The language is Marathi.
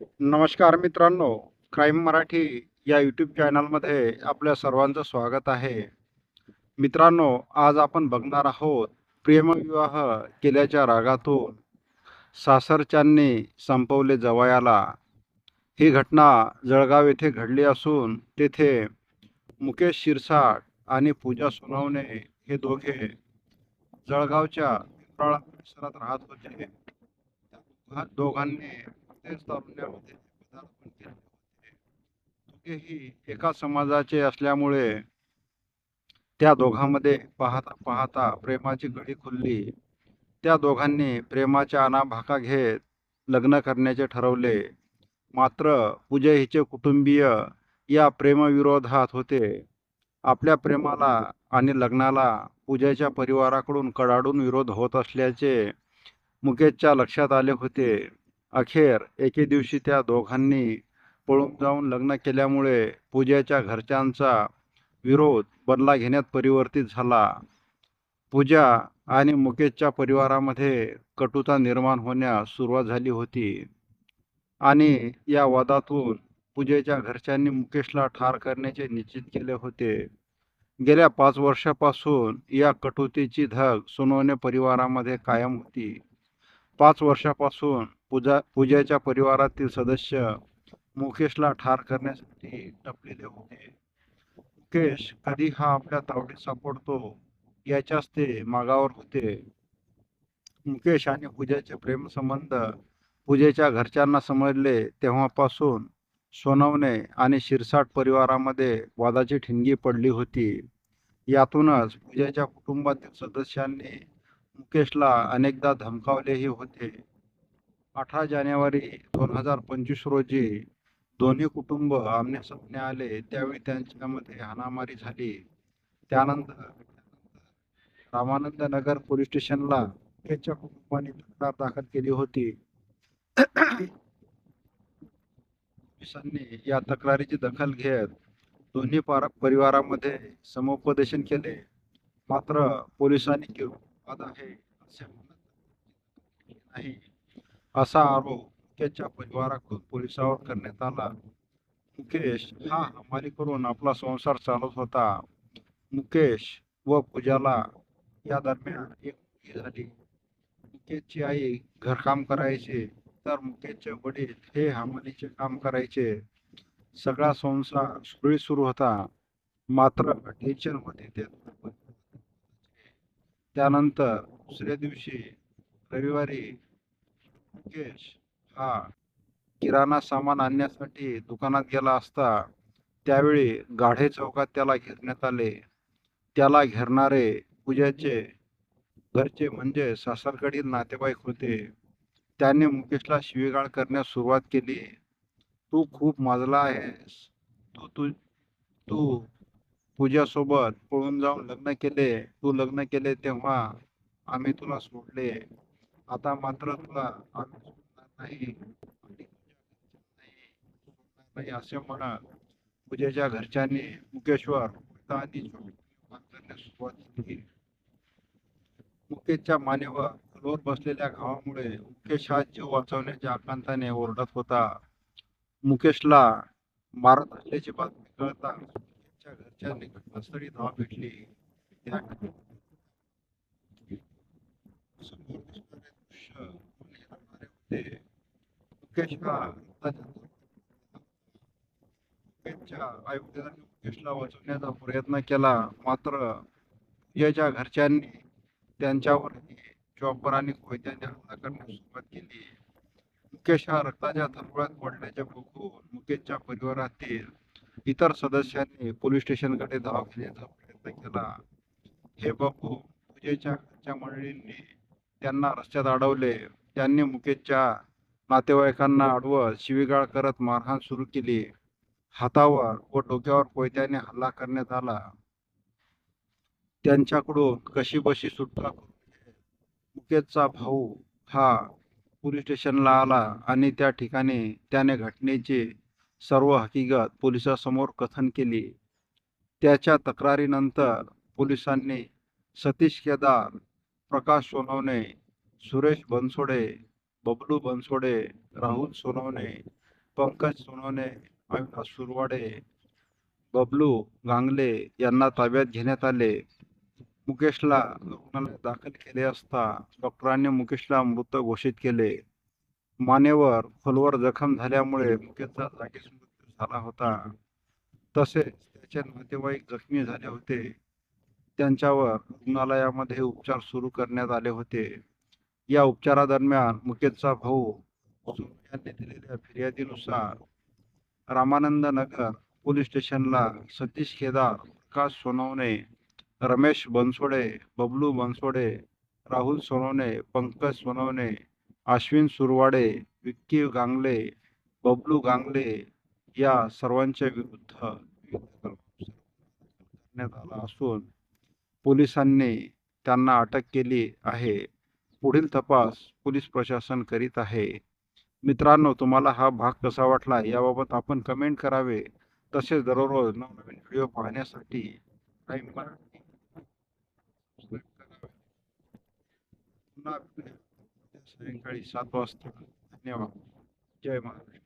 नमस्कार मित्रांनो क्राईम मराठी या यूट्यूब चॅनलमध्ये आपल्या सर्वांचं स्वागत आहे. मित्रांनो आज आपण बघणार आहोत प्रेमविवाह केल्याच्या रागातून सासरच्यांनी संपवले जवयाला. ही घटना जळगाव येथे घडली असून तेथे मुकेश शिरसाट आणि पूजा सोनवणे हे दोघे जळगावच्या पिंपराळा परिसरात राहत होते. दोघांनी तेच तारुण्यामध्ये पदार्पण केले होते. दोघेही एका समाजाचे असल्यामुळे त्या दोघांमध्ये पाहता पाहता प्रेमाची गडी खुलली. त्या दोघांनी प्रेमाच्या अनाभाका घेत लग्न करण्याचे ठरवले. मात्र पूजा हिचे कुटुंबीय या प्रेमविरोधात होते. आपल्या प्रेमाला आणि लग्नाला पूजाच्या परिवाराकडून कडाडून विरोध होत असल्याचे मुकेशच्या लक्षात आले होते. अखेर एके दिवशी त्या दोघांनी पळून जाऊन लग्न केल्यामुळे पूजाच्या घरच्यांचा विरोध बदला घेण्यात परिवर्तित झाला. पूजा आणि मुकेशच्या परिवारामध्ये कटुता निर्माण होण्यास सुरुवात झाली होती आणि या वादातून पूजेच्या घरच्यांनी मुकेशला ठार करण्याचे निश्चित केले होते. गेल्या पाच वर्षापासून या कटुतीची धग सोनवणे परिवारामध्ये कायम होती. पाच वर्षापासून पूजा पूजाच्या परिवारातील सदस्य मुकेशला ठार करण्यासाठी टपलेले होते. मुकेश कधी हा आपल्या तावडीत सापडतो याच्याच ते मागावर होते. मुकेश आणि पूजाचे प्रेमसंबंध पूजेच्या घरच्यांना समजले तेव्हापासून सोनवणे आणि शिरसाट परिवारामध्ये वादाची ठिणगी पडली होती. यातूनच पूजेच्या कुटुंबातील सदस्यांनी मुकेशला अनेकदा धमकावलेही होते. अठरा जानेवारी दोन हजार पंचवीस रोजी दोन्ही कुटुंब आमने आले त्यावेळी त्यांच्यामध्ये हाणामारी झाली. त्यानंतर रामानंद नगर पोलीस स्टेशनला मुकेशच्या कुटुंबाने तक्रार दाखल केली होती. पोलिसांनी या तक्रारीची दखल घेत दोन्ही पार परिवारामध्ये समुपदेशन केले. मात्र पोलिसांनी की वाद आहे असे म्हणत नाही. असा आरोप मुकेशच्या परिवाराकडून पोलिसावर करण्यात आला. मुकेश हा हमाली करून आपला संसार चालवत होता. मुकेश व पूजाला या दरम्यान एक मुलगी झाली. मुकेशची आई घरकाम करायचे. तर मुकेशचे वडील हे हमालीचे काम करायचे. सगळा संसार सुरळीत सुरू होता. मात्र टेन्शनमध्ये ते त्यानंतर दुसऱ्या दिवशी रविवारी मुकेश हा किराणा सामान आणण्यासाठी दुकानात गेला असता त्यावेळी गाढे चौकात त्याला घेरण्यात आले. त्याला घेरणारे पूजाचे घरचे म्हणजे सासरकडील नातेवाईक होते. त्याने मुकेशला शिवीगाळ करण्यास सुरुवात केली. तू खूप माजला आहेस. तू तू तू तुझ्यासोबत पळून जाऊन लग्न केले. तू लग्न केले तेव्हा आम्ही तुला सोडले. आता मात्र तुला आम्ही सोडणार नाही. नाही असे म्हणत पूजेच्या घरच्यांनी मुकेशवर आणि सुरुवात केली. मुकेशच्या मानेवर खोलवर बसलेल्या घावामुळे मुकेश हा जीव वाचवण्याच्या आकांताने ओरडत होता. मुकेशला मारत असल्याची बातमी कळता मुकेशच्या घरच्यांनी घटनास्थळी धाव भेटली. त्या समोर दिसणारे दृश्य मने रडणारे होते मुकेश हा आई वडिलांनी मुकेशला वाचवण्याचा प्रयत्न केला. मात्र याच्या घरच्यांनी त्यांच्यावर चॉपर आणि कोयत्याने हल्ला करण्यास सुरुवात केली. मुकेश हा रक्ताच्या थरवळ्यात पडल्याचे बघून मुकेशच्या परिवारातील इतर सदस्यांनी पोलीस स्टेशनकडे धाव घेण्याचा प्रयत्न केला. हे बापू पूजेच्या मंडळींनी त्यांना रस्त्यात अडवले. त्यांनी मुकेशच्या नातेवाईकांना अडवत शिवीगाळ करत मारहाण सुरू केली. हातावर व डोक्यावर कोयत्याने हल्ला करण्यात आला. त्यांच्याकडून कशी बशी सुटका मुकेशचा भाऊ हा पोलीस स्टेशनला आला आणि त्या ठिकाणी त्याने घटनेची सर्व हकीकत पोलिसासमोर कथन केली. त्याच्या तक्रारीनंतर पोलिसांनी सतीश केदार प्रकाश सोनवणे सुरेश बनसोडे बबलू बनसोडे राहुल सोनवणे पंकज सोनवणे अविनाश सुरवाडे बबलू गांगले यांना ताब्यात घेण्यात आले. मुकेशला रुग्णालयात दाखल केले असता डॉक्टरांनी मुकेशला मृत घोषित केले. मानेवर खोलवर जखम झाल्यामुळे मुकेशचा जागीच मृत्यू झाला होता. तसेच त्याचे नातेवाईक जखमी झाले होते. त्यांच्यावर रुग्णालयामध्ये उपचार सुरू करण्यात आले होते. या उपचारादरम्यान मुकेशचा भाऊ यांनी दिलेल्या फिर्यादीनुसार रामानंद नगर पोलीस स्टेशनला सतीश केदार प्रकाश सोनवणे रमेश बनसोडे बबलू बनसोडे राहुल सोनवणे पंकज सोनवणे अश्विन सुरवाडे विक्की गांगले बबलू गांगले या सर्वांच्या विरुद्ध करण्यात आला असून पोलिसांनी त्यांना अटक केली आहे. पुढील तपास पोलीस प्रशासन करीत आहे. मित्रांनो तुम्हाला हा भाग कसा वाटला याबाबत आपण कमेंट करावे. तसेच दररोज नवनवीन व्हिडिओ पाहण्यासाठी मराठी पुन्हा सायंकाळी सात वाजता धन्यवाद जय महाराष्ट्र